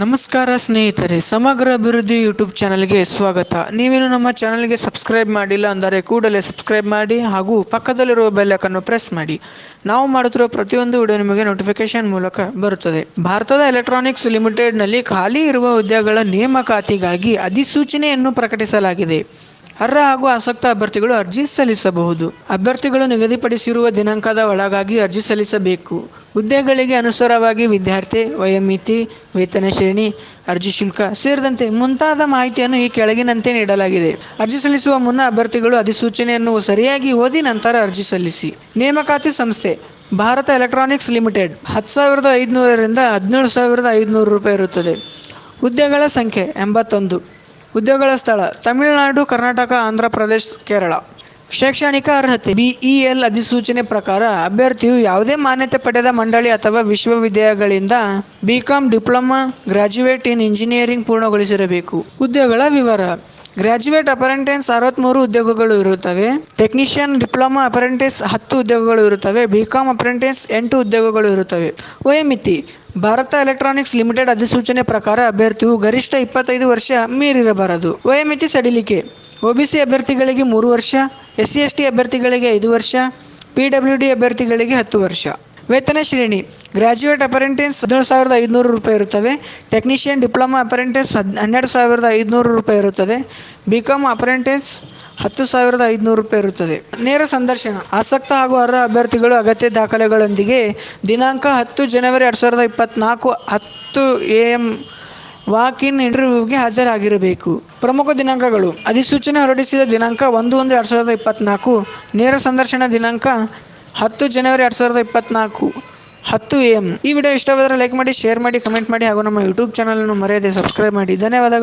ನಮಸ್ಕಾರ ಸ್ನೇಹಿತರೆ, ಸಮಗ್ರ ಅಭಿವೃದ್ಧಿ ಯೂಟ್ಯೂಬ್ ಚಾನಲ್ಗೆ ಸ್ವಾಗತ. ನೀವೇನು ನಮ್ಮ ಚಾನಲ್ಗೆ ಸಬ್ಸ್ಕ್ರೈಬ್ ಮಾಡಿಲ್ಲ ಅಂದರೆ ಕೂಡಲೇ ಸಬ್ಸ್ಕ್ರೈಬ್ ಮಾಡಿ ಹಾಗೂ ಪಕ್ಕದಲ್ಲಿರುವ ಬೆಲ್ಲಕನ್ನು ಪ್ರೆಸ್ ಮಾಡಿ. ನಾವು ಮಾಡುತ್ತಿರುವ ಪ್ರತಿಯೊಂದು ವಿಡಿಯೋ ನಿಮಗೆ ನೋಟಿಫಿಕೇಶನ್ ಮೂಲಕ ಬರುತ್ತದೆ. ಭಾರತದ ಎಲೆಕ್ಟ್ರಾನಿಕ್ಸ್ ಲಿಮಿಟೆಡ್ನಲ್ಲಿ ಖಾಲಿ ಇರುವ ಹುದ್ದೆಗಳ ನೇಮಕಾತಿಗಾಗಿ ಅಧಿಸೂಚನೆಯನ್ನು ಪ್ರಕಟಿಸಲಾಗಿದೆ. ಅರ್ಹ ಹಾಗೂ ಆಸಕ್ತ ಅಭ್ಯರ್ಥಿಗಳು ಅರ್ಜಿ ಸಲ್ಲಿಸಬಹುದು. ಅಭ್ಯರ್ಥಿಗಳು ನಿಗದಿಪಡಿಸಿರುವ ದಿನಾಂಕದ ಒಳಗಾಗಿ ಅರ್ಜಿ ಸಲ್ಲಿಸಬೇಕು. ಹುದ್ದೆಗಳಿಗೆ ಅನುಸಾರವಾಗಿ ವಿದ್ಯಾರ್ಥಿ, ವಯೋಮಿತಿ, ವೇತನ ಶ್ರೇಣಿ, ಅರ್ಜಿ ಶುಲ್ಕ ಸೇರಿದಂತೆ ಮುಂತಾದ ಮಾಹಿತಿಯನ್ನು ಈ ಕೆಳಗಿನಂತೆ ನೀಡಲಾಗಿದೆ. ಅರ್ಜಿ ಸಲ್ಲಿಸುವ ಮುನ್ನ ಅಭ್ಯರ್ಥಿಗಳು ಅಧಿಸೂಚನೆಯನ್ನು ಸರಿಯಾಗಿ ಓದಿ ನಂತರ ಅರ್ಜಿ ಸಲ್ಲಿಸಿ. ನೇಮಕಾತಿ ಸಂಸ್ಥೆ, ಭಾರತ ಎಲೆಕ್ಟ್ರಾನಿಕ್ಸ್ ಲಿಮಿಟೆಡ್, ಹತ್ತು ಸಾವಿರದ ಐದುನೂರರಿಂದ ಹದಿನೇಳು ಸಾವಿರದ ಐದುನೂರು ರೂಪಾಯಿ ಇರುತ್ತದೆ. ಹುದ್ದೆಗಳ ಸಂಖ್ಯೆ ಎಂಬತ್ತೊಂದು. ಉದ್ಯೋಗಗಳ ಸ್ಥಳ, ತಮಿಳುನಾಡು, ಕರ್ನಾಟಕ, ಆಂಧ್ರ ಪ್ರದೇಶ್, ಕೇರಳ. ಶೈಕ್ಷಣಿಕ ಅರ್ಹತೆ ಬಿಇಎಲ್ ಅಧಿಸೂಚನೆ ಪ್ರಕಾರ ಅಭ್ಯರ್ಥಿಯು ಯಾವುದೇ ಮಾನ್ಯತೆ ಪಡೆದ ಮಂಡಳಿ ಅಥವಾ ವಿಶ್ವವಿದ್ಯಾಲಯಗಳಿಂದ BCom diploma, graduate in engineering ಪೂರ್ಣಗೊಳಿಸಿರಬೇಕು. ಉದ್ಯೋಗಗಳ ವಿವರ. ಗ್ರಾಜ್ಯುಯೇಟ್ ಅಪರೆಂಟೆನ್ಸ್ ಅರವತ್ತ್ಮೂರು ಉದ್ಯೋಗಗಳು ಇರುತ್ತವೆ. ಟೆಕ್ನಿಷಿಯನ್ ಡಿಪ್ಲೊಮಾ ಅಪರೆಂಟೆನ್ಸ್ ಹತ್ತು ಉದ್ಯೋಗಗಳು ಇರುತ್ತವೆ. ಬಿಕಾಂ ಅಪರೆಂಟೆನ್ಸ್ ಎಂಟು ಉದ್ಯೋಗಗಳು ಇರುತ್ತವೆ. ವಯೋಮಿತಿ. ಭಾರತ ಎಲೆಕ್ಟ್ರಾನಿಕ್ಸ್ ಲಿಮಿಟೆಡ್ ಅಧಿಸೂಚನೆ ಪ್ರಕಾರ ಅಭ್ಯರ್ಥಿಯು ಗರಿಷ್ಠ ಇಪ್ಪತ್ತೈದು ವರ್ಷ ಮೀರಿರಬಾರದು. ವಯೋಮಿತಿ ಸಡಿಲಿಕೆ. ಒಬಿಸಿ ಅಭ್ಯರ್ಥಿಗಳಿಗೆ ಮೂರು ವರ್ಷ, ಎಸ್ ಸಿ ಎಸ್ ಟಿ ಅಭ್ಯರ್ಥಿಗಳಿಗೆ ಐದು ವರ್ಷ, ಪಿ ಡಬ್ಲ್ಯೂ ಡಿ ಅಭ್ಯರ್ಥಿಗಳಿಗೆ ಹತ್ತು ವರ್ಷ. ವೇತನ ಶ್ರೇಣಿ, ಗ್ರಾಜ್ಯುಯೇಟ್ ಅಪರೆಂಟೆನ್ಸ್ ಹದಿನೇಳು ಸಾವಿರದ ಐದುನೂರು ರೂಪಾಯಿ ಇರುತ್ತವೆ ಟೆಕ್ನಿಷಿಯನ್ ಡಿಪ್ಲೊಮಾ ಅಪರೆಂಟೆನ್ಸ್ ಹದ್, ಹನ್ನೆರಡು ಸಾವಿರದ ಐದುನೂರು ರೂಪಾಯಿ ಇರುತ್ತದೆ. ಬಿ ಕಾಮ್ ಅಪರೆಂಟೆನ್ಸ್ ಹತ್ತು ಸಾವಿರದ ಐದುನೂರು ರೂಪಾಯಿ ಇರುತ್ತದೆ. ನೇರ ಸಂದರ್ಶನ, ಆಸಕ್ತ ಹಾಗೂ ಅರ್ಹ ಅಭ್ಯರ್ಥಿಗಳು ಅಗತ್ಯ ದಾಖಲೆಗಳೊಂದಿಗೆ ದಿನಾಂಕ ಹತ್ತು ಜನವರಿ ಎರಡು ಸಾವಿರದ ಇಪ್ಪತ್ತ್ನಾಲ್ಕು ಹತ್ತು ಎ ಎಂ ವಾಕ್ ಇನ್ ಇಂಟರ್ವ್ಯೂಗೆ ಹಾಜರಾಗಿರಬೇಕು. ಪ್ರಮುಖ ದಿನಾಂಕಗಳು. ಅಧಿಸೂಚನೆ ಹೊರಡಿಸಿದ ದಿನಾಂಕ ಒಂದು ಒಂದು ಎರಡು ಸಾವಿರದ ಇಪ್ಪತ್ತ್ನಾಲ್ಕು ನೇರ ಸಂದರ್ಶನ ದಿನಾಂಕ ಹತ್ತು ಜನವರಿ ಎರಡು ಸಾವಿರದ ಇಪ್ಪತ್ನಾಲ್ಕು. ಹತ್ತು ಎ ಎಂ. ಈ ವಿಡಿಯೋ ಇಷ್ಟವಾದರೆ ಲೈಕ್ ಮಾಡಿ, ಶೇರ್ ಮಾಡಿ, ಕಮೆಂಟ್ ಮಾಡಿ ಹಾಗೂ ನಮ್ಮ ಯೂಟ್ಯೂಬ್ ಚಾನಲನ್ನು ಮರೆಯದೆ ಸಬ್ಸ್ಕ್ರೈಬ್ ಮಾಡಿ. ಧನ್ಯವಾದಗಳು.